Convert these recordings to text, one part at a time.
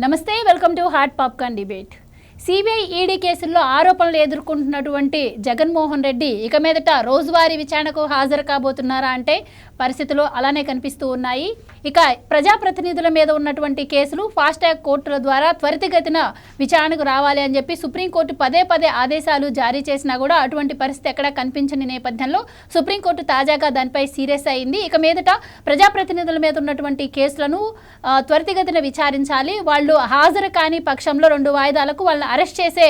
నమస్తే welcome to hot popcorn debate CBI ED కేసుల్లో ఆరోపణలు ఎదుర్కొంటున్నటువంటి జగన్మోహన్ రెడ్డి ఇక మీదట రోజువారీ విచారణకు హాజరు కాబోతున్నారా అంటే పరిస్థితులు అలానే కనిపిస్తూ ఉన్నాయి. ఇక ప్రజాప్రతినిధుల మీద ఉన్నటువంటి కేసులు ఫాస్ట్ ట్రాక్ కోర్టుల ద్వారా త్వరితగతిన విచారణకు రావాలి అని చెప్పి సుప్రీంకోర్టు పదే పదే ఆదేశాలు జారీ చేసినా కూడా అటువంటి పరిస్థితి ఎక్కడా కనిపించని నేపథ్యంలో సుప్రీంకోర్టు తాజాగా దానిపై సీరియస్ అయింది. ఇక మీదట ప్రజాప్రతినిధుల మీద ఉన్నటువంటి కేసులను త్వరితగతిన విచారించాలి. వాళ్ళు హాజరు కాని పక్షంలో రెండు వాయిదాలకు వాళ్ళని అరెస్ట్ చేసే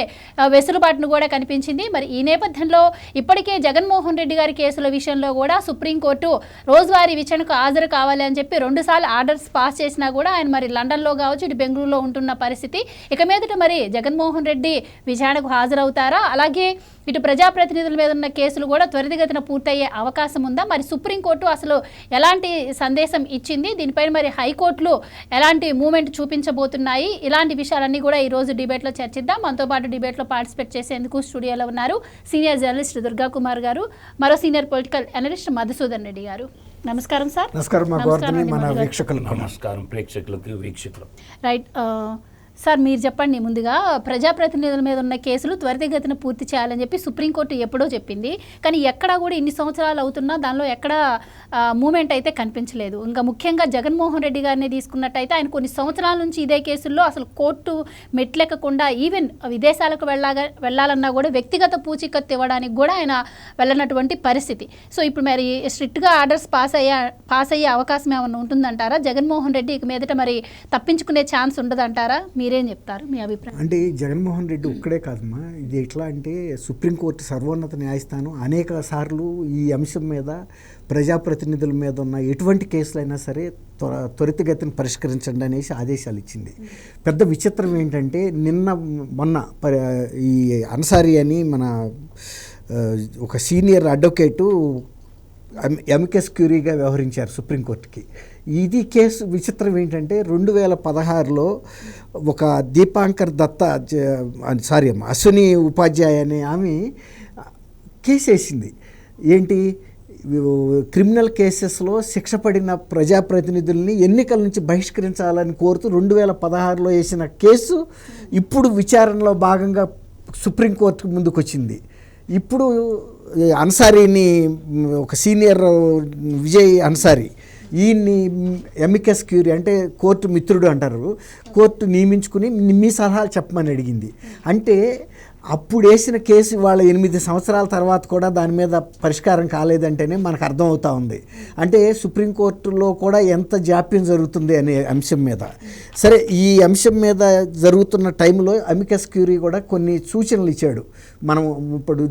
వెసులుబాటును కూడా కనిపించింది. మరి ఈ నేపథ్యంలో ఇప్పటికే జగన్మోహన్ రెడ్డి గారి కేసుల విషయంలో కూడా సుప్రీంకోర్టు రోజువారీ విచారణకు హాజరు కావాలి అని చెప్పి రెండుసార్లు ఆర్డర్స్ పాస్ చేసినా కూడా ఆయన మరి లండన్లో కావచ్చు ఇటు బెంగళూరులో ఉంటున్న పరిస్థితి. ఇక మీదట మరి జగన్మోహన్ రెడ్డి విచారణకు హాజరవుతారా? అలాగే ఇటు ప్రజాప్రతినిధుల మీద ఉన్న కేసులు కూడా త్వరితగతిన పూర్తయ్యే అవకాశం ఉందా? మరి సుప్రీంకోర్టు అసలు ఎలాంటి సందేశం ఇచ్చింది? దీనిపైన మరి హైకోర్టులు ఎలాంటి మూమెంట్ చూపించబోతున్నాయి? ఇలాంటి విషయాలన్నీ కూడా ఈ రోజు డిబేట్లో చర్చిద్దాం మనతో పాటు డిబేట్లో పార్టిసిపేట్ చేసేందుకు స్టూడియోలో ఉన్నారు సీనియర్ జర్నలిస్ట్ దుర్గా కుమార్ గారు మరో senior political analyst Madhusudan Reddy గారు. నమస్కారం సార్. నమస్కారం మన. వీక్షకులకు నమస్కారం ప్రేక్షకులకు వీక్షకులు రైట్ సార్ మీరు చెప్పండి. ముందుగా ప్రజాప్రతినిధుల మీద ఉన్న కేసులు త్వరితగతిన పూర్తి చేయాలని చెప్పి సుప్రీంకోర్టు ఎప్పుడో చెప్పింది. కానీ ఎక్కడా కూడా ఇన్ని సంవత్సరాలు అవుతున్నా దానిలో ఎక్కడ మూమెంట్ అయితే కనిపించలేదు. ఇంకా ముఖ్యంగా జగన్మోహన్ రెడ్డి గారిని తీసుకున్నట్టయితే ఆయన కొన్ని సంవత్సరాల నుంచి ఇదే కేసుల్లో అసలు కోర్టు మెట్లెక్కకుండా ఈవెన్ విదేశాలకు వెళ్ళాగా వెళ్ళాలన్నా కూడా వ్యక్తిగత పూచీకత్తు ఇవ్వడానికి కూడా ఆయన వెళ్ళనటువంటి పరిస్థితి. సో ఇప్పుడు మరి స్ట్రిక్ట్గా ఆర్డర్స్ పాస్ అయ్యే పాస్ అయ్యే అవకాశం ఏమైనా ఉంటుందంటారా? జగన్మోహన్ రెడ్డి ఇక మీదట మరి తప్పించుకునే ఛాన్స్ ఉండదంటారా? మీరేం చెప్తారు? మీ అభిప్రాయం? అంటే జగన్మోహన్ రెడ్డి ఒక్కడే కాదమ్మా. ఇది ఎట్లా అంటే సుప్రీంకోర్టు సర్వోన్నత న్యాయస్థానం అనేక సార్లు ఈ అంశం మీద ప్రజాప్రతినిధుల మీద ఉన్న ఎటువంటి కేసులైనా సరే త్వర త్వరితగతిని పరిష్కరించండి అనేసి ఆదేశాలు ఇచ్చింది. పెద్ద విచిత్రం ఏంటంటే నిన్న మొన్న ప- ఈ అన్సారీ అని మన ఒక సీనియర్ అడ్వకేటు ఎమికస్ క్యూరీగా వ్యవహరించారు సుప్రీంకోర్టుకి. ఇది కేసు విచిత్రం ఏంటంటే రెండు వేల పదహారులో ఒక దీపాంకర్ దత్త సారీ అమ్మ అశ్విని ఉపాధ్యాయ అనే ఆమె కేసు వేసింది ఏంటి క్రిమినల్ కేసెస్లో శిక్ష పడిన ప్రజాప్రతినిధుల్ని ఎన్నికల నుంచి బహిష్కరించాలని కోరుతూ రెండు వేల పదహారులో వేసిన కేసు ఇప్పుడు విచారణలో భాగంగా సుప్రీంకోర్టు ముందుకు వచ్చింది ఇప్పుడు అన్సారీని ఒక సీనియర్ విజయ్ అన్సారీ ఈయన్ని ఎమికస్ క్యూరీ అంటే కోర్టు మిత్రుడు అంటారు. కోర్టు నియమించుకుని మీ సలహాలు చెప్పమని అడిగింది. అంటే అప్పుడు వేసిన కేసు వాళ్ళ ఎనిమిది సంవత్సరాల తర్వాత కూడా దాని మీద పరిష్కారం కాలేదంటేనే మనకు అర్థం అవుతా ఉంది. అంటే సుప్రీంకోర్టులో కూడా ఎంత జాప్యం జరుగుతుంది అనే అంశం మీద. సరే ఈ అంశం మీద జరుగుతున్న టైంలో అమికస్ క్యూరీ కూడా కొన్ని సూచనలు ఇచ్చాడు. మనం ఇప్పుడు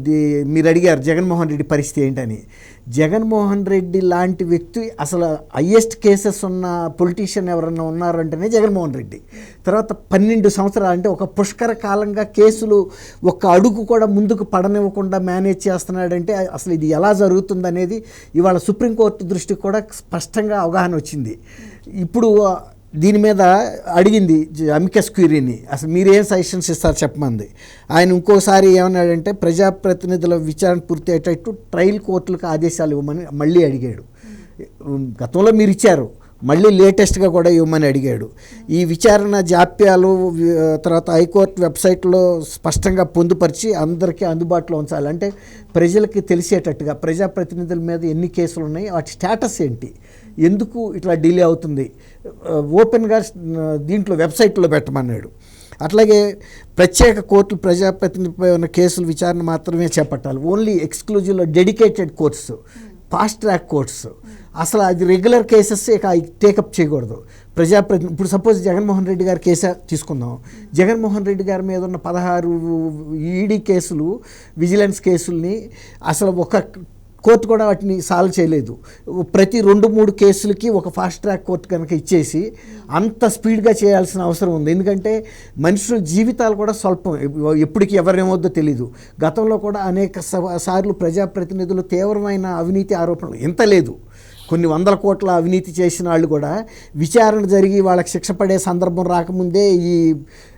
మీరు అడిగారు జగన్మోహన్ రెడ్డి పరిస్థితి ఏంటని. జగన్మోహన్ రెడ్డి లాంటి వ్యక్తి అసలు హయ్యెస్ట్ కేసెస్ ఉన్న పొలిటీషియన్ ఎవరన్నా ఉన్నారంటేనే జగన్మోహన్ రెడ్డి. తర్వాత పన్నెండు సంవత్సరాలు అంటే ఒక పుష్కర కాలంగా కేసులు ఒక్క అడుగు కూడా ముందుకు పడనివ్వకుండా మేనేజ్ చేస్తున్నాడంటే అసలు ఇది ఎలా జరుగుతుందనేది ఇవాళ సుప్రీంకోర్టు దృష్టికి కూడా స్పష్టంగా అవగాహన వచ్చింది. ఇప్పుడు దీని మీద అడిగింది జ- అమికస్ క్యూరీని అసలు మీరేం సజెషన్స్ ఇస్తారు చెప్పమంది. ఆయన ఇంకోసారి ఏమన్నాడంటే ప్రజాప్రతినిధుల విచారణ పూర్తి అయ్యేటట్టు ట్రయల్ కోర్టులకు ఆదేశాలు ఇవ్వమని మళ్ళీ అడిగాడు. గతంలో మీరు ఇచ్చారు. మళ్ళీ లేటెస్ట్గా కూడా ఇవ్వమని అడిగాడు. ఈ విచారణ జాప్యాలు తర్వాత హైకోర్టు వెబ్సైట్లో స్పష్టంగా పొందుపరిచి అందరికీ అందుబాటులో ఉంచాలి. అంటే ప్రజలకి తెలిసేటట్టుగా ప్రజాప్రతినిధుల మీద ఎన్ని కేసులు ఉన్నాయి వాటి స్టేటస్ ఏంటి? ఎందుకు ఇట్లా డిలే అవుతుంది? ఓపెన్గా దీంట్లో వెబ్సైట్లో పెట్టమన్నాడు. అట్లాగే ప్రత్యేక కోర్టులు ప్రజాప్రతినిధిపై ఉన్న కేసుల విచారణ మాత్రమే చేపట్టాలి. Only ఎక్స్క్లూజివ్లో dedicated courts fast track courts అసలు అది రెగ్యులర్ కేసెస్ ఇక టేకప్ చేయకూడదు. ప్రజాప్రతి ఇప్పుడు సపోజ్ జగన్మోహన్ రెడ్డి గారి కేసు తీసుకుందాం. జగన్మోహన్ రెడ్డి గారి మీద ఉన్న పదహారు ఈడీ కేసులు విజిలెన్స్ కేసుల్ని అసలు ఒక కోర్టు కూడా వాటిని సాల్వ్ చేయలేదు. ప్రతి రెండు మూడు కేసులకి ఒక ఫాస్ట్ ట్రాక్ కోర్టు కనుక ఇచ్చేసి అంత స్పీడ్గా చేయాల్సిన అవసరం ఉంది. ఎందుకంటే మనుషుల జీవితాలు కూడా స్వల్పం. ఎప్పటికి ఎవరేమవుద్దో తెలీదు. గతంలో కూడా అనేక సార్లు ప్రజాప్రతినిధులు తీవ్రమైన అవినీతి ఆరోపణలు. ఎంత లేదు. కొన్ని వందల కోట్ల అవినీతి చేసిన వాళ్ళు కూడా విచారణ జరిగి వాళ్ళకి శిక్ష పడే సందర్భం రాకముందే ఈ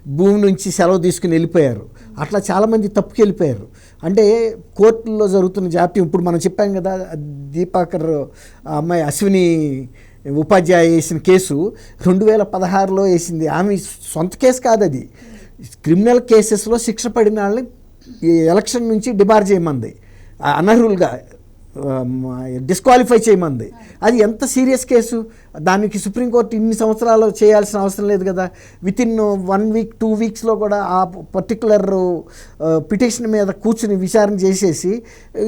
భూమి నుంచి సెలవు తీసుకుని వెళ్ళిపోయారు. అట్లా చాలామంది తప్పుకెళ్ళిపోయారు. అంటే కోర్టుల్లో జరుగుతున్న జాప్యం ఇప్పుడు మనం చెప్పాం కదా దీపాకర్ ఆ అమ్మాయి అశ్విని ఉపాధ్యాయ వేసిన కేసు రెండు వేల పదహారులో వేసింది. ఆమె సొంత కేసు కాదు అది. క్రిమినల్ కేసెస్లో శిక్ష పడిన వాళ్ళని ఈ ఎలక్షన్ నుంచి డిబార్ చేయమంది. అనర్హులుగా డిస్క్వాలిఫై చేయమంది. అది ఎంత సీరియస్ కేసు? దానికి సుప్రీంకోర్టు ఇన్ని సంవత్సరాలు చేయాల్సిన అవసరం లేదు కదా. With in one week two వీక్స్లో కూడా ఆ పర్టికులర్ పిటిషన్ మీద కూర్చుని విచారణ చేసేసి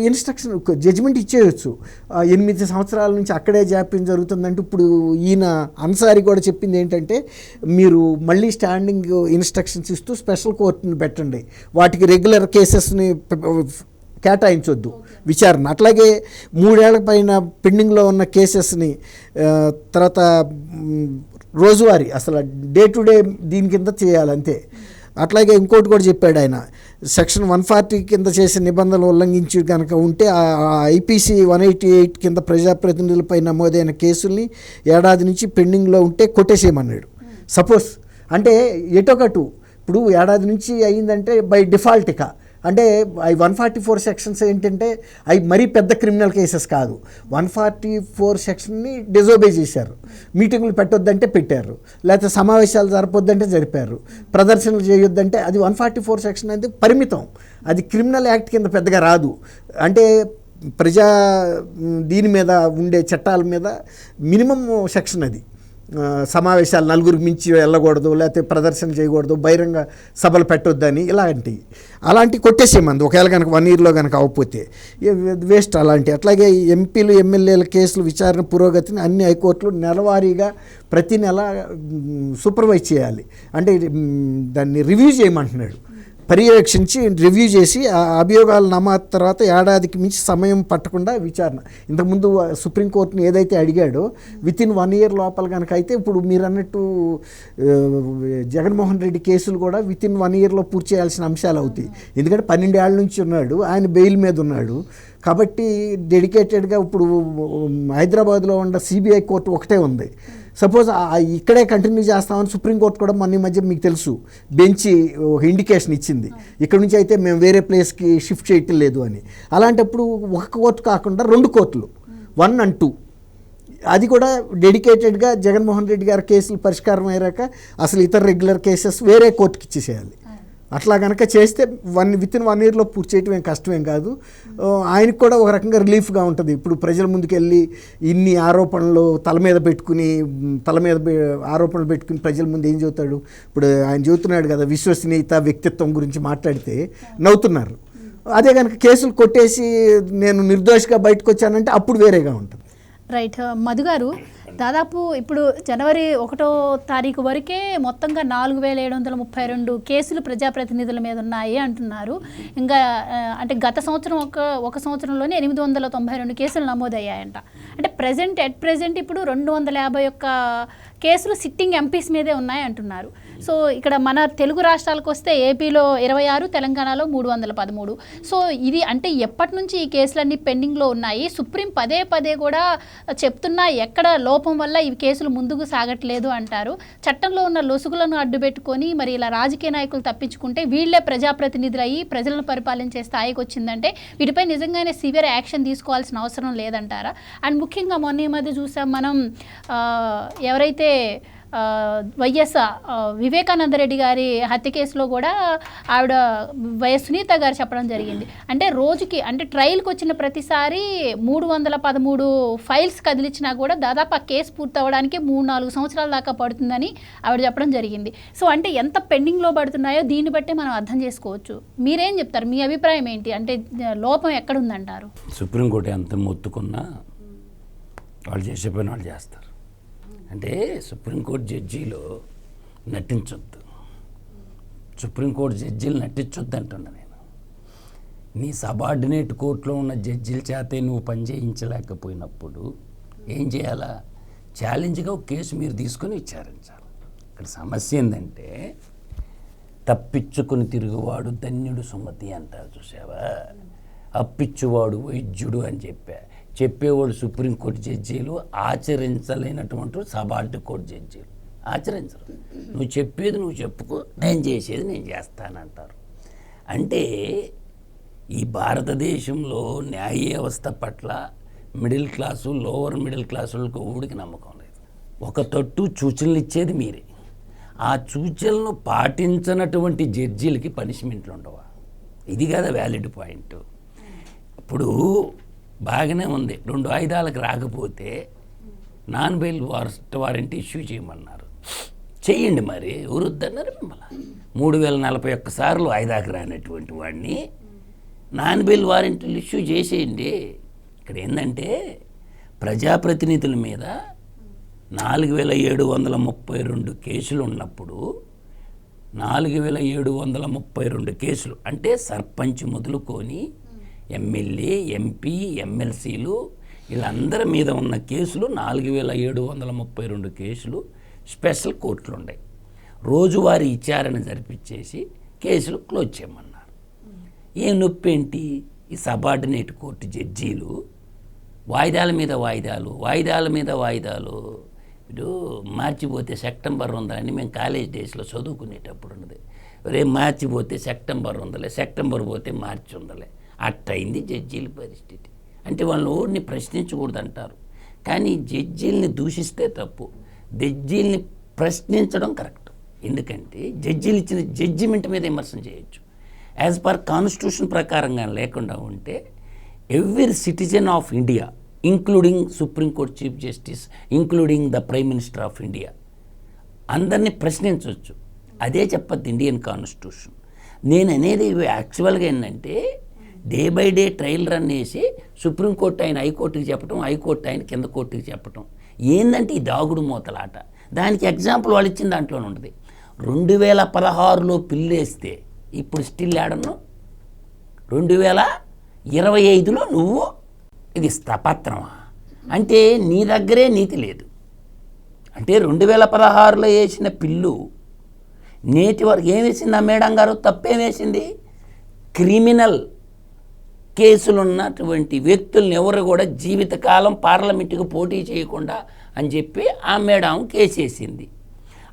ఇన్స్ట్రక్షన్ జడ్జిమెంట్ ఇచ్చేయచ్చు. ఎనిమిది సంవత్సరాల నుంచి అక్కడే జాప్యం జరుగుతుందంటే ఇప్పుడు ఈయన అన్సారి కూడా చెప్పింది ఏంటంటే మీరు మళ్ళీ స్టాండింగ్ ఇన్స్ట్రక్షన్స్ ఇస్తూ స్పెషల్ కోర్టుని పెట్టండి. వాటికి రెగ్యులర్ కేసెస్ని కేటాయించొద్దు. విచారణ. అట్లాగే మూడేళ్ళ పైన పెండింగ్లో ఉన్న కేసెస్ని తర్వాత రోజువారీ అసలు డే టు డే దీని కింద చేయాలి అంతే అట్లాగే ఇంకోటి కూడా చెప్పాడు ఆయన. సెక్షన్ వన్ ఫార్టీ కింద చేసే నిబంధనలు ఉల్లంఘించి కనుక ఉంటే ఆ ఐపీసీ వన్ ఎయిటీ ఎయిట్ కింద ప్రజాప్రతినిధులపై నమోదైన కేసుల్ని ఏడాది నుంచి పెండింగ్లో ఉంటే కొట్టేసేయమన్నాడు. సపోజ్. అంటే ఎటొకటు. ఇప్పుడు ఏడాది నుంచి అయిందంటే బై డిఫాల్ట్ ఇక. అంటే అవి వన్ ఫార్టీ ఫోర్ సెక్షన్స్ ఏంటంటే అవి మరీ పెద్ద క్రిమినల్ కేసెస్ కాదు. వన్ ఫార్టీ ఫోర్ సెక్షన్ని డిజోబే చేశారు. మీటింగులు పెట్టొద్దంటే పెట్టారు. లేకపోతే సమావేశాలు జరపొద్దంటే జరిపారు. ప్రదర్శనలు చేయొద్దంటే అది వన్ ఫార్టీ ఫోర్ సెక్షన్ అనేది పరిమితం. అది క్రిమినల్ యాక్ట్ కింద పెద్దగా రాదు. అంటే ప్రజా దీని మీద ఉండే చట్టాల మీద మినిమం సెక్షన్ అది. సమావేశాలు నలుగురికి మించి వెళ్ళకూడదు లేకపోతే ప్రదర్శన చేయకూడదు బహిరంగ సభలు పెట్టొద్దని ఇలాంటివి అలాంటివి కొట్టేసేమంది ఒకవేళ కనుక వన్ ఇయర్లో కనుక అవ్వకపోతే వేస్ట్ అలాంటి. అట్లాగే ఎంపీలు ఎమ్మెల్యేల కేసులు విచారణ పురోగతిని అన్ని హైకోర్టులు నెలవారీగా ప్రతి నెల సూపర్వైజ్ చేయాలి. అంటే దాన్ని రివ్యూ చేయమంటున్నాడు. పర్యవేక్షించి రివ్యూ చేసి ఆ అభియోగాల నమోదు తర్వాత ఏడాదికి మించి సమయం పట్టకుండా విచారణ. ఇంతకుముందు సుప్రీంకోర్టుని ఏదైతే అడిగాడో విత్ ఇన్ వన్ ఇయర్ లోపల కనుక అయితే ఇప్పుడు మీరు అన్నట్టు జగన్మోహన్ రెడ్డి కేసులు కూడా విత్ ఇన్ వన్ ఇయర్లో పూర్తి చేయాల్సిన అంశాలు అవుతాయి. ఎందుకంటే పన్నెండేళ్ళ నుంచి ఉన్నాడు ఆయన బెయిల్ మీద ఉన్నాడు. కాబట్టి డెడికేటెడ్గా ఇప్పుడు హైదరాబాద్లో ఉన్న సిబిఐ కోర్టు ఒకటే ఉంది. సపోజ్ ఇక్కడే కంటిన్యూ చేస్తామని సుప్రీంకోర్టు కూడా మొన్న ఈ మధ్య మీకు తెలుసు. బెంచి ఒక ఇండికేషన్ ఇచ్చింది. ఇక్కడ నుంచి అయితే మేము వేరే ప్లేస్కి షిఫ్ట్ చేయటం లేదు అని. అలాంటప్పుడు ఒక కోర్టు కాకుండా రెండు కోర్టులు. One and two. అది కూడా డెడికేటెడ్గా జగన్మోహన్ రెడ్డి గారి కేసులు పరిష్కారం అయ్యాక అసలు ఇతర రెగ్యులర్ కేసెస్ వేరే కోర్టుకి ఇచ్చేసేయాలి. అట్లా కనుక చేస్తే వన్ విత్ ఇన్ వన్ ఇయర్లో పూర్తి చేయటం ఏం కష్టమేం కాదు. ఆయనకు కూడా ఒక రకంగా రిలీఫ్గా ఉంటుంది. ఇప్పుడు ప్రజల ముందుకు వెళ్ళి ఇన్ని ఆరోపణలు తల మీద పెట్టుకుని తల మీద ఆరోపణలు పెట్టుకుని ప్రజల ముందు ఏం చదువుతాడు? ఇప్పుడు ఆయన చదువుతున్నాడు కదా విశ్వసనీయత వ్యక్తిత్వం గురించి మాట్లాడితే నవ్వుతున్నారు. అదే కనుక కేసులు కొట్టేసి నేను నిర్దోషిగా బయటకు వచ్చానంటే అప్పుడు వేరేగా ఉంటుంది. రైట్. మధు గారు దాదాపు ఇప్పుడు జనవరి ఒకటో తారీఖు వరకే మొత్తంగా నాలుగు వేల ఏడు వందల ముప్పై రెండు కేసులు ప్రజాప్రతినిధుల మీద ఉన్నాయి అంటున్నారు. ఇంకా అంటే గత సంవత్సరం ఒక ఒక సంవత్సరంలోనే ఎనిమిది వందల తొంభై రెండు కేసులు నమోదయ్యాయంట. అంటే ప్రజెంట్ ఎట్ ప్రజెంట్ ఇప్పుడు రెండు వందల యాభై ఒక్క కేసులు సిట్టింగ్ ఎంపీస్ మీదే ఉన్నాయి అంటున్నారు. సో ఇక్కడ మన తెలుగు రాష్ట్రాలకు వస్తే ఏపీలో ఇరవై ఆరు తెలంగాణలో మూడు వందల పదమూడు. సో ఇది అంటే ఎప్పటి నుంచి ఈ కేసులన్నీ పెండింగ్లో ఉన్నాయి? సుప్రీం పదే పదే కూడా చెప్తున్నా ఎక్కడ లోపం వల్ల ఈ కేసులు ముందుకు సాగట్లేదు అంటారు. చట్టంలో ఉన్న లొసుగులను అడ్డుపెట్టుకొని మరి ఇలా రాజకీయ నాయకులు తప్పించుకుంటే వీళ్ళే ప్రజాప్రతినిధులు అయ్యి ప్రజలను పరిపాలించే స్థాయికి వచ్చిందంటే వీటిపై నిజంగానే సివియర్ యాక్షన్ తీసుకోవాల్సిన అవసరం లేదంటారా? అండ్ ముఖ్యంగా మొన్న ఈ మధ్య చూసాం మనం ఎవరైతే వైఎస్ వివేకానంద రెడ్డి గారి హత్య కేసులో కూడా ఆవిడ వైఎస్ సునీత గారు చెప్పడం జరిగింది. అంటే రోజుకి అంటే ట్రయల్కి వచ్చిన ప్రతిసారి మూడు వందల పదమూడు ఫైల్స్ కదిలించినా కూడా దాదాపు ఆ కేసు పూర్తి అవ్వడానికి మూడు నాలుగు సంవత్సరాల దాకా పడుతుందని ఆవిడ చెప్పడం జరిగింది. సో అంటే ఎంత పెండింగ్లో పడుతున్నాయో దీన్ని బట్టే మనం అర్థం చేసుకోవచ్చు. మీరేం చెప్తారు? మీ అభిప్రాయం ఏంటి? అంటే లోపం ఎక్కడుందంటారు? సుప్రీంకోర్టు ఎంత మొత్తుకున్నా వాళ్ళు చేసే పని వాళ్ళు చేస్తారు. అంటే సుప్రీంకోర్టు జడ్జీలు నటించొద్దు. సుప్రీంకోర్టు జడ్జీలు నటించొద్దు అంటున్నా నేను. నీ సబార్డినేట్ కోర్టులో ఉన్న జడ్జీల చేతే నువ్వు పని చేయించలేకపోయినప్పుడు ఏం చేయాలా? ఛాలెంజ్గా ఒక కేసు మీరు తీసుకొని విచారించాలి. ఇక్కడ సమస్య ఏంటంటే తప్పించుకుని తిరుగువాడు ధన్యుడు సుమతి అంటారు చూసావా అప్పిచ్చువాడు వైద్యుడు అని చెప్పా. చెప్పేవాడు సుప్రీంకోర్టు జడ్జీలు ఆచరించలేనటువంటి సబార్డు కోర్టు జడ్జీలు. ఆచరించరు. నువ్వు చెప్పేది నువ్వు చెప్పుకో నేను చేసేది నేను చేస్తానంటారు. అంటే ఈ భారతదేశంలో న్యాయ వ్యవస్థ పట్ల మిడిల్ క్లాసు లోవర్ మిడిల్ క్లాసులకు ఊడికి నమ్మకం లేదు. ఒక తట్టు సూచనలు ఇచ్చేది మీరే. ఆ సూచనలను పాటించనటువంటి జడ్జీలకి పనిష్మెంట్లు ఉండవా? ఇది కదా వ్యాలిడ్ పాయింట్. ఇప్పుడు బాగానే ఉంది. రెండు ఆయుధాలకు రాకపోతే non bail warrant warrant issue చేయమన్నారు. చేయండి మరి ఎవరొద్దన్నారు మిమ్మల్ని? మూడు వేల నలభై ఒక్క సార్లు ఆయుధాకు రానటువంటి వాడిని నాన్ బెయిల్ వారెంట్లు ఇష్యూ చేసేయండి. ఇక్కడ ఏంటంటే ప్రజాప్రతినిధుల మీద నాలుగు వేల ఏడు వందల ముప్పై రెండు కేసులు ఉన్నప్పుడు నాలుగు వేల ఏడు వందల ముప్పై రెండు కేసులు అంటే సర్పంచ్ మొదలుకొని ఎమ్మెల్యే ఎంపీ ఎమ్మెల్సీలు వీళ్ళందరి మీద ఉన్న కేసులు నాలుగు వేల ఏడు వందల ముప్పై రెండు కేసులు స్పెషల్ కోర్టులు ఉన్నాయి. రోజువారీ విచారణ జరిపించేసి కేసులు క్లోజ్ చేయమన్నారు. ఏ నొప్పి ఏంటి ఈ సబార్డినేట్ కోర్టు జడ్జీలు వాయిదాల మీద వాయిదాలు వాయిదాల మీద వాయిదాలు. ఇప్పుడు మార్చిపోతే సెప్టెంబర్ ఉందా అని మేము కాలేజ్ డేస్లో చదువుకునేటప్పుడు ఉన్నది. రేపు మార్చిపోతే సెప్టెంబర్ ఉందలే సెప్టెంబర్ పోతే మార్చి ఉందలే అట్టయింది జడ్జీల పరిస్థితి. అంటే వాళ్ళు ఓడిని ప్రశ్నించకూడదు అంటారు కానీ జడ్జీల్ని దూషిస్తే తప్పు. జడ్జీల్ని ప్రశ్నించడం కరెక్ట్. ఎందుకంటే జడ్జీలు ఇచ్చిన జడ్జిమెంట్ మీద విమర్శన చేయొచ్చు. యాజ్ పర్ కాన్స్టిట్యూషన్ ప్రకారంగా లేకుండా ఉంటే every citizen of India including supreme court chief justice including the prime minister of India అందరినీ ప్రశ్నించవచ్చు అదే చెప్పద్దు ఇండియన్ కాన్స్టిట్యూషన్. నేను అనేది యాక్చువల్గా ఏంటంటే day by day trial run వేసి సుప్రీంకోర్టు ఆయన హైకోర్టుకి చెప్పడం హైకోర్టు ఆయన కింద కోర్టుకి చెప్పడం ఏందంటే ఈ దాగుడు మూతలాట? దానికి ఎగ్జాంపుల్ వాళ్ళు ఇచ్చిన దాంట్లోనే ఉంటుంది. రెండు వేల పదహారులో పిల్లేస్తే ఇప్పుడు స్టిల్ ఆడను రెండు వేల ఇరవై ఐదులో నువ్వు? ఇది స్థపత్రమా? అంటే నీ దగ్గరే నీతి లేదు. అంటే రెండు వేల పదహారులో వేసిన పిల్లు నేటి వరకు ఏం వేసింది ఆ మేడం గారు? తప్పేం వేసింది? క్రిమినల్ కేసులున్నటువంటి వ్యక్తులను ఎవరు కూడా జీవితకాలం పార్లమెంటుకు పోటీ చేయకుండా అని చెప్పి ఆ మేడం కేసేసింది.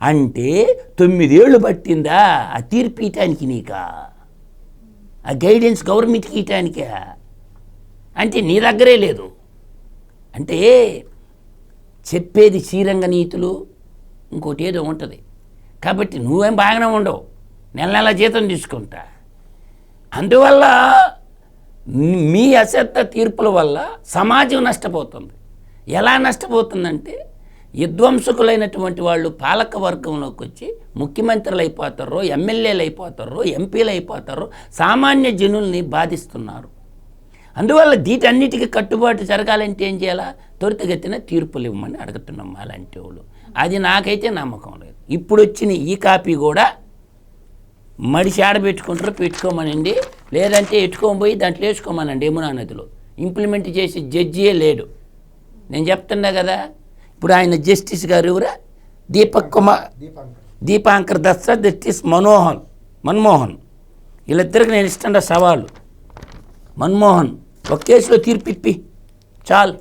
అంటే తొమ్మిదేళ్ళు పట్టిందా ఆ తీర్పు ఇయటానికి నీకా? ఆ గైడెన్స్ గవర్నమెంట్కి ఇయటానికా అంటే నీ దగ్గరే లేదు. అంటే చెప్పేది శ్రీరంగ నీతులు ఇంకోటి ఏదో ఉంటుంది. కాబట్టి నువ్వేం బాగానే ఉండవు. నెల నెల జీతం తీసుకుంటా. అందువల్ల మీ అశ్రద్ధ తీర్పుల వల్ల సమాజం నష్టపోతుంది. ఎలా నష్టపోతుందంటే విధ్వంసకులైనటువంటి వాళ్ళు పాలక వర్గంలోకి వచ్చి ముఖ్యమంత్రులు అయిపోతారో ఎమ్మెల్యేలు అయిపోతారో ఎంపీలు అయిపోతారో సామాన్య జనుల్ని బాధిస్తున్నారు. అందువల్ల వీటన్నిటికీ కట్టుబాటు జరగాలంటే ఏం చేయాలా? త్వరితగతిన తీర్పులు ఇవ్వమని అడుగుతున్నాం అలాంటి వాళ్ళు. అది నాకైతే నమ్మకం లేదు. ఇప్పుడు వచ్చిన ఈ కాపీ కూడా మడిసి ఆడబెట్టుకుంటారు పెట్టుకోమనండి. లేదంటే ఎట్టుకొని పోయి దాంట్లో వేసుకోమనండి యమునా నదిలో. ఇంప్లిమెంట్ చేసే జడ్జియే లేడు. నేను చెప్తున్నా కదా ఇప్పుడు ఆయన జస్టిస్ గారు ఎవరా? దీపక్ కుమార్. దీపాంకర్ దత్త జస్టిస్ మనోహన్ మన్మోహన్. వీళ్ళిద్దరికి నేను ఇస్తున్న సవాలు. మన్మోహన్ ఒక కేసులో తీర్పిప్పి చాలు.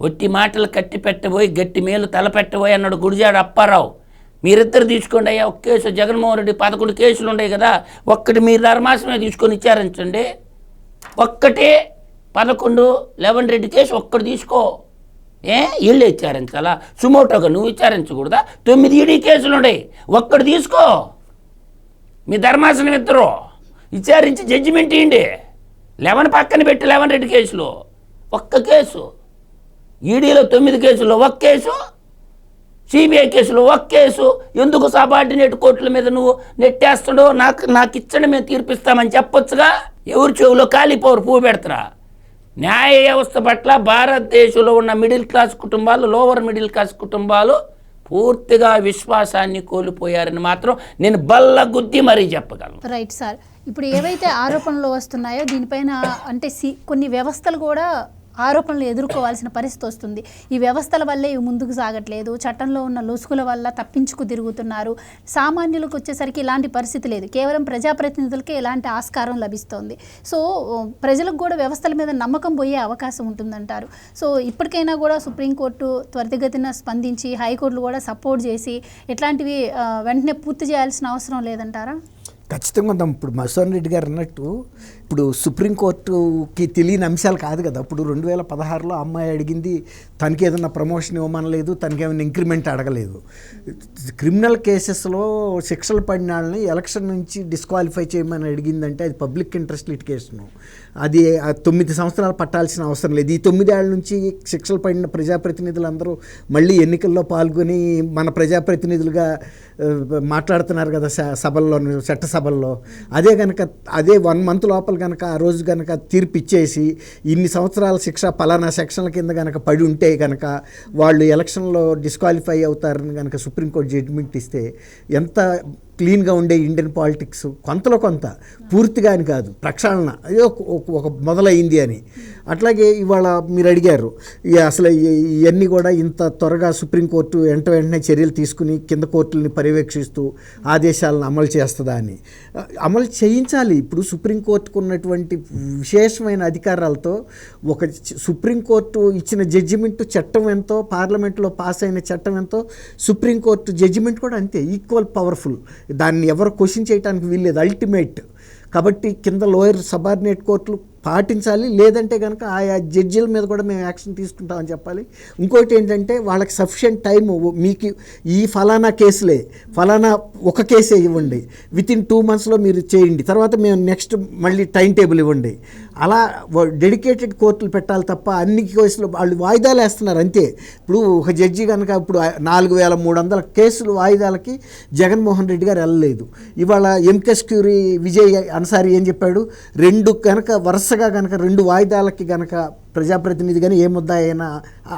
ఒట్టి మాటలు కట్టి పెట్టబోయి గట్టి మేలు తల పెట్టబోయి అన్నాడు గుడిజాడు అప్పారావు. మీరిద్దరు తీసుకోండి అయ్యా. ఒక కేసు జగన్మోహన్ రెడ్డి పదకొండు కేసులు ఉన్నాయి కదా ఒక్కటి మీరు ధర్మాసమే తీసుకొని విచారించండి ఒక్కటే పదకొండు లెవెన్ రెడ్డి కేసు ఒక్కటి తీసుకో. ఏ? వీళ్ళు ఇచ్చారించాలా సుమోటోగా నువ్వు ఇచ్చారించకూడదా? తొమ్మిది ఈడీ కేసులు ఉన్నాయి. ఒక్కటి తీసుకో. మీ ధర్మాసనం ఇద్దరు. విచారించి జడ్జిమెంట్ ఇవ్వండి లెవెన్ పక్కన పెట్టి లెవెన్ రెడ్డి కేసులు. ఒక్క కేసు. ఈడీలో తొమ్మిది కేసుల్లో ఒక కేసు. సిబిఐ కేసులు ఒక కేసు. ఎందుకు సబార్డినేట్ కోర్టుల మీద నువ్వు నెట్టేస్తాడో నాకు నాకు ఇచ్చండి మేము తీర్పిస్తామని చెప్పొచ్చుగా? ఎవరి చెవులో కాలిపోరు పువ్వు పెడతారా? న్యాయ వ్యవస్థ పట్ల భారతదేశంలో ఉన్న మిడిల్ క్లాస్ కుటుంబాలు లోవర్ మిడిల్ క్లాస్ కుటుంబాలు పూర్తిగా విశ్వాసాన్ని కోల్పోయారని మాత్రం నేను బల్ల గుద్ది మరీ చెప్పగలను. Right sir. ఇప్పుడు ఏవైతే ఆరోపణలు వస్తున్నాయో దీనిపైన అంటే సి కొన్ని వ్యవస్థలు కూడా ఆరోపణలు ఎదుర్కోవాల్సిన పరిస్థితి వస్తుంది. ఈ వ్యవస్థల వల్లే ఇవి ముందుకు సాగట్లేదు. చట్టంలో ఉన్న లొసుగుల వల్ల తప్పించుకు తిరుగుతున్నారు. సామాన్యులకు వచ్చేసరికి ఇలాంటి పరిస్థితి లేదు. కేవలం ప్రజాప్రతినిధులకే ఇలాంటి ఆస్కారం లభిస్తోంది. సో ప్రజలకు కూడా వ్యవస్థల మీద నమ్మకం పోయే అవకాశం ఉంటుందంటారు. సో ఇప్పటికైనా కూడా సుప్రీంకోర్టు త్వరితగతిన స్పందించి హైకోర్టులు కూడా సపోర్ట్ చేసి ఇట్లాంటివి వెంటనే పూర్తి చేయాల్సిన అవసరం లేదంటారా? ఖచ్చితంగా ఇప్పుడు మసోన్ రెడ్డి గారు అన్నట్టు ఇప్పుడు సుప్రీంకోర్టుకి తెలియని అంశాలు కాదు కదా. ఇప్పుడు రెండు వేల పదహారులో అమ్మాయి అడిగింది తనకి ఏదైనా ప్రమోషన్ ఇవ్వమనలేదు తనకి ఏమైనా ఇంక్రిమెంట్ అడగలేదు. క్రిమినల్ కేసెస్లో శిక్షలు పడిన వాళ్ళని ఎలక్షన్ నుంచి డిస్క్వాలిఫై చేయమని అడిగిందంటే అది పబ్లిక్ ఇంట్రెస్ట్ లిటికేషను అది తొమ్మిది సంవత్సరాలు పట్టాల్సిన అవసరం లేదు. ఈ తొమ్మిదేళ్ళ నుంచి శిక్షలు పడిన ప్రజాప్రతినిధులందరూ మళ్ళీ ఎన్నికల్లో పాల్గొని మన ప్రజాప్రతినిధులుగా మాట్లాడుతున్నారు కదా స- సభల్లో చట్టసభల్లో. అదే కనుక అదే వన్ మంత్ లోపల కనుక ఆ రోజు కనుక తీర్పు ఇచ్చేసి ఇన్ని సంవత్సరాల శిక్ష పలానా సెక్షన్ల కింద కనుక పడి ఉంటే కనుక వాళ్ళు ఎలక్షన్లో డిస్క్వాలిఫై అవుతారని కనుక సుప్రీంకోర్టు జడ్జిమెంట్ ఇస్తే ఎంత క్లీన్గా ఉండే ఇండియన్ పాలిటిక్స్ కొంతలో కొంత పూర్తిగా అని కాదు ప్రక్షాళన. అదే ఒక- ఒక- మొదలైంది అని. అట్లాగే ఇవాళ మీరు అడిగారు అసలు ఇవన్నీ కూడా ఇంత త్వరగా సుప్రీంకోర్టు వెంట వెంటనే చర్యలు తీసుకుని కింద కోర్టుల్ని పర్యవేక్షిస్తూ ఆదేశాలను అమలు చేస్తుందా అని. అమలు చేయించాలి. ఇప్పుడు సుప్రీంకోర్టుకు ఉన్నటువంటి విశేషమైన అధికారాలతో ఒక సుప్రీంకోర్టు ఇచ్చిన జడ్జిమెంట్ చట్టం ఎంతో పార్లమెంట్లో పాస్ అయిన చట్టం ఎంతో సుప్రీంకోర్టు జడ్జిమెంట్ కూడా అంతే ఈక్వల్ పవర్ఫుల్. దాన్ని ఎవరు క్వశ్చన్ చేయడానికి వీల్లేదు అల్టిమేట్ కాబట్టి కింద లోయర్ సబార్డినేట్ కోర్టులు పాటించాలి లేదంటే కనుక ఆయా జడ్జిల మీద కూడా మేము యాక్షన్ తీసుకుంటామని చెప్పాలి. ఇంకోటి ఏంటంటే వాళ్ళకి సఫిషియంట్ టైం మీకు ఈ ఫలానా కేసులే ఫలానా ఒక కేసే ఇవ్వండి. విత్ ఇన్ టూ మంత్స్లో మీరు చేయండి తర్వాత మేము నెక్స్ట్ మళ్ళీ టైం టేబుల్ ఇవ్వండి. అలా డెడికేటెడ్ కోర్టులు పెట్టాలి తప్ప అన్ని కేసులు వాళ్ళు వాయిదాలు వేస్తున్నారు అంతే. ఇప్పుడు ఒక జడ్జి కనుక ఇప్పుడు నాలుగు వేల మూడు వందల కేసులు వాయిదాలకి జగన్మోహన్ రెడ్డి గారు వెళ్ళలేదు. ఇవాళ ఎంకెస్ క్యూరీ విజయ్ అన్సారి ఏం చెప్పాడు? రెండు కనుక వరుస వరుసగా కనుక రెండు వాయిదాలకి గనక ప్రజాప్రతినిధి కానీ ఏ ముద్ద అయినా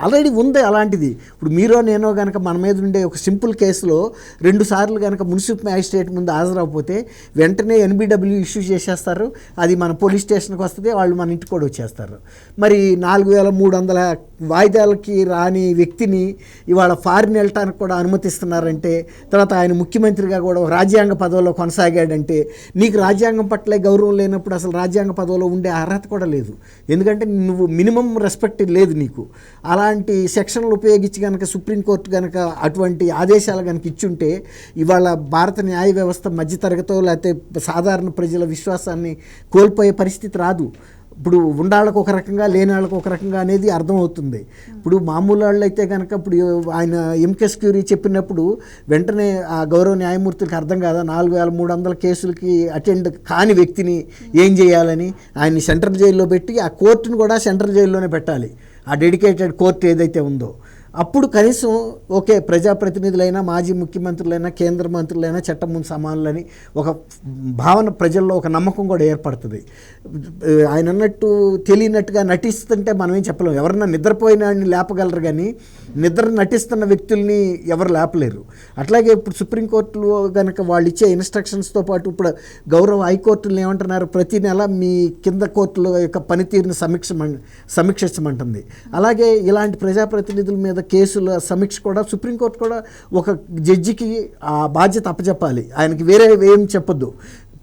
ఆల్రెడీ ఉంది అలాంటిది. ఇప్పుడు మీరో నేనో కనుక మన మీద ఉండే ఒక సింపుల్ కేసులో రెండు సార్లు కనుక మున్సిపల్ మ్యాజిస్ట్రేట్ ముందు హాజరవకపోతే వెంటనే ఎన్బిడబ్ల్యూ ఇష్యూ చేసేస్తారు. అది మన పోలీస్ స్టేషన్కి వస్తుంది వాళ్ళు మన ఇంటికి కూడా వచ్చేస్తారు. మరి నాలుగు వేల మూడు వందల వాయిదాలకి రాని వ్యక్తిని ఇవాళ ఫారిన్ వెళ్ళటానికి కూడా అనుమతిస్తున్నారంటే తర్వాత ఆయన ముఖ్యమంత్రిగా కూడా రాజ్యాంగ పదవిలో కొనసాగాడంటే నీకు రాజ్యాంగం పట్ల గౌరవం లేనప్పుడు అసలు రాజ్యాంగ పదవిలో ఉండే అర్హత కూడా లేదు. ఎందుకంటే నువ్వు మినిమం రెస్పెక్ట్ లేదు నీకు. అలాంటి సెక్షన్లు ఉపయోగించి కనుక సుప్రీంకోర్టు కనుక అటువంటి ఆదేశాలు కనుక ఇచ్చుంటే ఇవాళ భారత న్యాయ వ్యవస్థ మధ్యతరగతో లేకపోతే సాధారణ ప్రజల విశ్వాసాన్ని కోల్పోయే పరిస్థితి రాదు. ఇప్పుడు ఉండాళ్ళకు ఒక రకంగా లేని వాళ్ళకు ఒక రకంగా అనేది అర్థమవుతుంది. ఇప్పుడు మామూలు వాళ్ళు అయితే కనుక ఇప్పుడు ఆయన ఎంకెస్ క్యూరీ చెప్పినప్పుడు వెంటనే ఆ గౌరవ న్యాయమూర్తులకు అర్థం కాదా? నాలుగు వేల మూడు వందల కేసులకి అటెండ్ కాని వ్యక్తిని ఏం చేయాలని? ఆయన్ని సెంట్రల్ జైల్లో పెట్టి ఆ కోర్టును కూడా సెంట్రల్ జైల్లోనే పెట్టాలి. ఆ డెడికేటెడ్ కోర్టు ఏదైతే ఉందో. అప్పుడు కనీసం ఓకే ప్రజాప్రతినిధులైనా మాజీ ముఖ్యమంత్రులైనా కేంద్ర మంత్రులైనా చట్టం ముందు సమానులని ఒక భావన ప్రజల్లో ఒక నమ్మకం కూడా ఏర్పడుతుంది. ఆయన అన్నట్టు తెలియనట్టుగా నటిస్తుంటే మనం ఏం చెప్పలేము ఎవరన్నా నిద్రపోయిన వాడిని లేపగలరు కానీ నిద్ర నటిస్తున్న వ్యక్తుల్ని ఎవరు లేపలేరు. అట్లాగే ఇప్పుడు సుప్రీంకోర్టులో కనుక వాళ్ళు ఇచ్చే ఇన్స్ట్రక్షన్స్తో పాటు ఇప్పుడు గౌరవ హైకోర్టులు ఏమంటున్నారు? ప్రతి నెల మీ కింద కోర్టుల యొక్క పనితీరుని సమీక్ష సమీక్షించమంటుంది. అలాగే ఇలాంటి ప్రజాప్రతినిధుల మీద కేసుల సమీక్ష కూడా సుప్రీంకోర్టు కూడా ఒక జడ్జికి ఆ బాధ్యత అప్పచెప్పాలి ఆయనకి వేరే ఏం చెప్పొద్దు.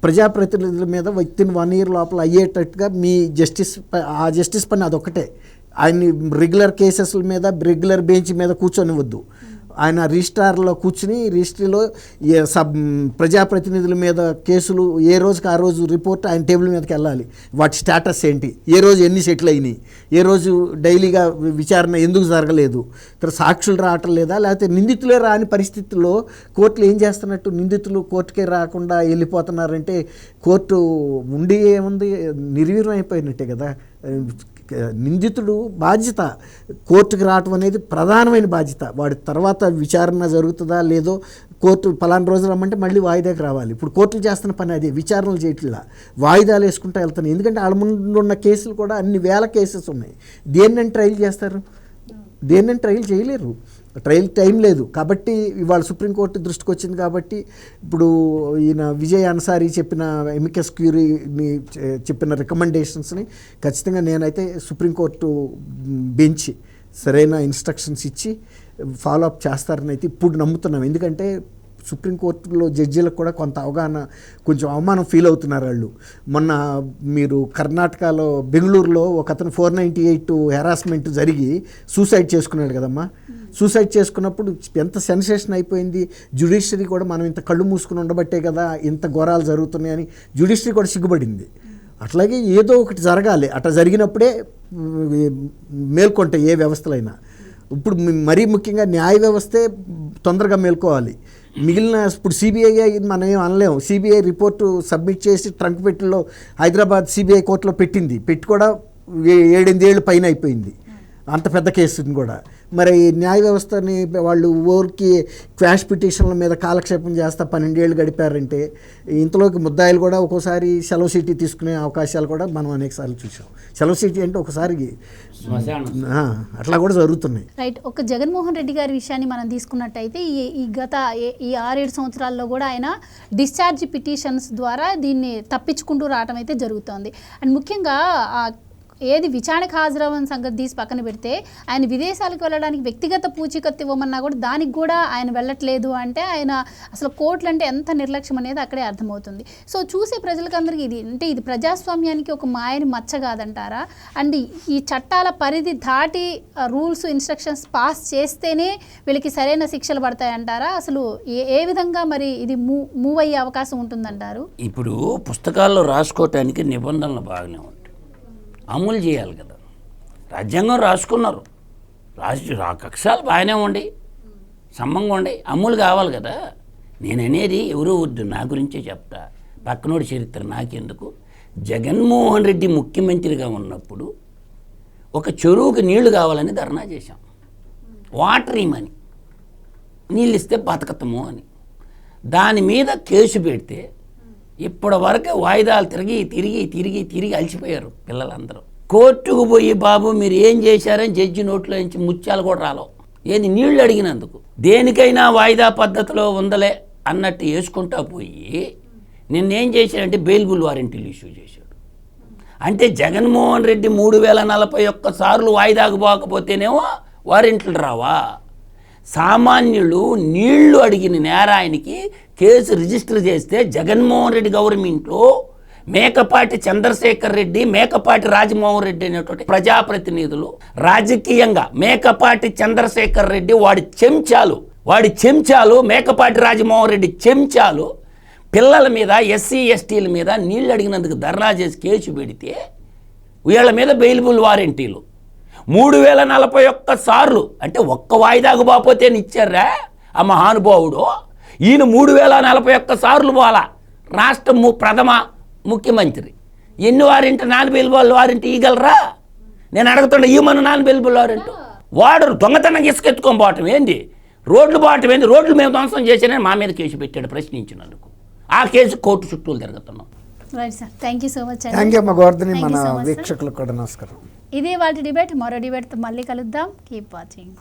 ప్రజాప్రతినిధుల మీద వ్యక్తిని వన్ ఇయర్ లోపల అయ్యేటట్టుగా మీ జస్టిస్ ఆ జస్టిస్ పని అదొకటే ఆయన్ని రెగ్యులర్ కేసెస్ల మీద రెగ్యులర్ బెంచ్ మీద కూర్చొనివద్దు ఆయన రిజిస్టార్లో కూర్చుని రిజిస్ట్రీలో సబ్ ప్రజాప్రతినిధుల మీద కేసులు ఏ రోజుకి ఆ రోజు రిపోర్ట్ ఆయన టేబుల్ మీదకి వెళ్ళాలి. వాటి స్టేటస్ ఏంటి? ఏ రోజు ఎన్ని సెటిల్ అయినాయి? ఏ రోజు డైలీగా విచారణ ఎందుకు జరగలేదు? తర్వాత సాక్షులు రావటం లేదా లేకపోతే నిందితులే రాని పరిస్థితుల్లో కోర్టులు ఏం చేస్తున్నట్టు? నిందితులు కోర్టుకే రాకుండా వెళ్ళిపోతున్నారంటే కోర్టు ఉండి ఏముంది? నిర్వీర్యం అయిపోయినట్టే కదా. నిందితుడు బాధ్యత కోర్టుకు రావటం అనేది ప్రధానమైన బాధ్యత. వాడి తర్వాత విచారణ జరుగుతుందా లేదో కోర్టు పలానా రోజు రమ్మంటే మళ్ళీ వాయిదాకి రావాలి. ఇప్పుడు కోర్టులు చేస్తున్న పని అదే విచారణలు చేయట్లా. వాయిదాలు వేసుకుంటూ వెళ్తున్నాయి ఎందుకంటే వాళ్ళ ముందు ఉన్న కేసులు కూడా అన్ని వేల కేసెస్ ఉన్నాయి. దేన్ని ట్రయల్ చేస్తారు? దేన్ని ట్రయల్ చేయలేరు. ట్రయల్ టైం లేదు. కాబట్టి ఇవాళ సుప్రీంకోర్టు దృష్టికి వచ్చింది కాబట్టి ఇప్పుడు ఈయన విజయ్ అన్సారీ చెప్పిన ఎమికస్ క్యూరీని చెప్పిన రికమెండేషన్స్ని ఖచ్చితంగా నేనైతే సుప్రీంకోర్టు బెంచ్ సరైన ఇన్స్ట్రక్షన్స్ ఇచ్చి ఫాలో అప్ చేస్తారని అయితే ఇప్పుడు నమ్ముతున్నాం. ఎందుకంటే సుప్రీంకోర్టులో జడ్జీలకు కూడా కొంత అవగాహన కొంచెం అవమానం ఫీల్ అవుతున్నారు వాళ్ళు. మొన్న మీరు కర్ణాటకలో బెంగళూరులో ఒక అతను ఫోర్ నైంటీ ఎయిట్ హెరాస్మెంట్ జరిగి సూసైడ్ చేసుకున్నాడు కదమ్మా. సూసైడ్ చేసుకున్నప్పుడు ఎంత సెన్సేషన్ అయిపోయింది. జ్యుడిషియరీ కూడా మనం ఇంత కళ్ళు మూసుకుని ఉండబట్టే కదా ఇంత ఘోరాలు జరుగుతున్నాయని జ్యుడిషియరీ కూడా సిగ్గుపడింది. అట్లాగే ఏదో ఒకటి జరగాలి. అట్లా జరిగినప్పుడే మేల్కొంటాయి ఏ వ్యవస్థలైనా. ఇప్పుడు మరీ ముఖ్యంగా న్యాయ వ్యవస్థే తొందరగా మేల్కోవాలి. మిగిలిన ఇప్పుడు సిబిఐ మనం ఏం అనలేము సిబిఐ రిపోర్టు సబ్మిట్ చేసి ట్రంక్ పెట్టిలో హైదరాబాద్ సిబిఐ కోర్టులో పెట్టింది. పెట్టి కూడా ఏడెనిమిది ఏళ్ళు పైన అయిపోయింది. అంత పెద్ద కేసుని కూడా. మరి ఈ న్యాయ వ్యవస్థని వాళ్ళు ఊరికి క్వాష్ పిటిషన్ల మీద కాలక్షేపం చేస్తా పన్నెండేళ్ళు గడిపారంటే ఇంతలోకి ముద్దాయిలు కూడా ఒక్కోసారి సెలవు సీటీ తీసుకునే అవకాశాలు కూడా మనం అనేకసార్లు చూసాం సెలవు సీటీ అంటే ఒకసారి అట్లా కూడా జరుగుతున్నాయి. రైట్ ఒక జగన్మోహన్ రెడ్డి గారి విషయాన్ని మనం తీసుకున్నట్టయితే ఈ ఈ గత ఏ- ఈ ఆరేడు సంవత్సరాల్లో కూడా ఆయన డిశ్చార్జ్ పిటిషన్స్ ద్వారా దీన్ని తప్పించుకుంటూ రావడం అయితే జరుగుతోంది. అండ్ ముఖ్యంగా ఆ ఏది విచారణకు హాజరవ్వని సంగతి తీసి పక్కన పెడితే ఆయన విదేశాలకు వెళ్ళడానికి వ్యక్తిగత పూచీకత్తు ఇవ్వమన్నా కూడా దానికి కూడా ఆయన వెళ్ళట్లేదు అంటే ఆయన అసలు కోర్టులు అంటే ఎంత నిర్లక్ష్యం అనేది అక్కడే అర్థమవుతుంది. సో చూసే ప్రజలకందరికీ ఇది అంటే ఇది ప్రజాస్వామ్యానికి ఒక మాయని మచ్చ కాదంటారా? అండ్ ఈ చట్టాల పరిధి దాటి రూల్స్ ఇన్స్ట్రక్షన్స్ పాస్ చేస్తేనే వీళ్ళకి సరైన శిక్షలు పడతాయంటారా? అసలు ఏ ఏ విధంగా మరి ఇది మూవ్ మూవ్ అయ్యే అవకాశం ఉంటుందంటారు? ఇప్పుడు పుస్తకాల్లో రాసుకోవటానికి నిబంధనలు బాగానే ఉన్నాయి. అమలు చేయాలి కదా. రాజ్యాంగం రాసుకున్నారు. రాసి కక్షాలు బాగానే ఉండి సమ్మంగా ఉండి అమలు కావాలి కదా. నేను అనేది ఎవరో వద్దు నా గురించే చెప్తా. పక్కనోడి చరిత్ర నాకెందుకు? జగన్మోహన్ రెడ్డి ముఖ్యమంత్రిగా ఉన్నప్పుడు ఒక చెరువుకి నీళ్ళు కావాలని ధర్నా చేశాం. వాటర్ ఇమ్మని. నీళ్ళు ఇస్తే బతకతము అని. దాని మీద కేసు పెడితే ఇప్పటి వరకు వాయిదాలు తిరిగి తిరిగి తిరిగి తిరిగి అలసిపోయారు పిల్లలందరూ. కోర్టుకు పోయి బాబు మీరు ఏం చేశారని జడ్జి నోట్లో నుంచి ముత్యాలు కూడా రాలవు. ఏంది నీళ్ళు అడిగినందుకు? దేనికైనా వాయిదా పద్ధతిలో ఉందలే అన్నట్టు వేసుకుంటా పోయి నిన్నేం చేశాడంటే బెయిల్బుల్ వారెంటీలు ఇష్యూ చేశాడు. అంటే జగన్మోహన్ రెడ్డి మూడు వేల నలభై ఒక్క సార్లు వాయిదాకు పోకపోతేనేమో వారెంట్లు రావా? సామాన్యులు నీళ్ళు అడిగిన నేరాయనికి కేసు రిజిస్టర్ చేస్తే జగన్మోహన్ రెడ్డి గవర్నమెంట్లో మేకపాటి చంద్రశేఖర్ రెడ్డి మేకపాటి రాజమోహన్ రెడ్డి అనేటువంటి ప్రజాప్రతినిధులు రాజకీయంగా మేకపాటి చంద్రశేఖర్ రెడ్డి వాడి చెంచాలు వాడి చెంచాలు మేకపాటి రాజమోహన్ రెడ్డి చెంచాలు పిల్లల మీద ఎస్సీ ఎస్టీల మీద నీళ్ళు అడిగినందుకు ధర్నా చేసి కేసు పెడితే వీళ్ళ మీద బెయిలబుల్ వారంటీలు. మూడు వేల నలభై ఒక్క సార్లు అంటే ఒక్క వాయిదాకు బాపోతేనిచ్చారా ఆ మహానుభావుడు? ఈయన మూడు వేల నలభై ఒక్క సార్లు పోలా రాష్ట్ర ము ప్రథమ ముఖ్యమంత్రి. ఎన్ని వారింటి నాన్ బెయిలబుల్ వారింటి ఇవ్వగలరా నేను అడుగుతుండే ఈ మన నాన్ బెయిలబుల్ వారెంట్? వాడు దొంగతనం ఇసుకెత్తుకొని పోవటం ఏంది? రోడ్లు పోవటం ఏంది? రోడ్లు మేము ధ్వంసం చేసానని మా మీద కేసు పెట్టాడు ప్రశ్నించినందుకు. ఆ కేసు కోర్టు చుట్టూ తిరుగుతున్నాం. Right sir thank you so much thank you అమ్మ గోవర్ధని. Thank you మన. వీక్షకులకు కూడా నమస్కారం. ఇదే వాటి డిబేట్. మరో డిబేట్తో మళ్ళీ కలుద్దాం. Keep watching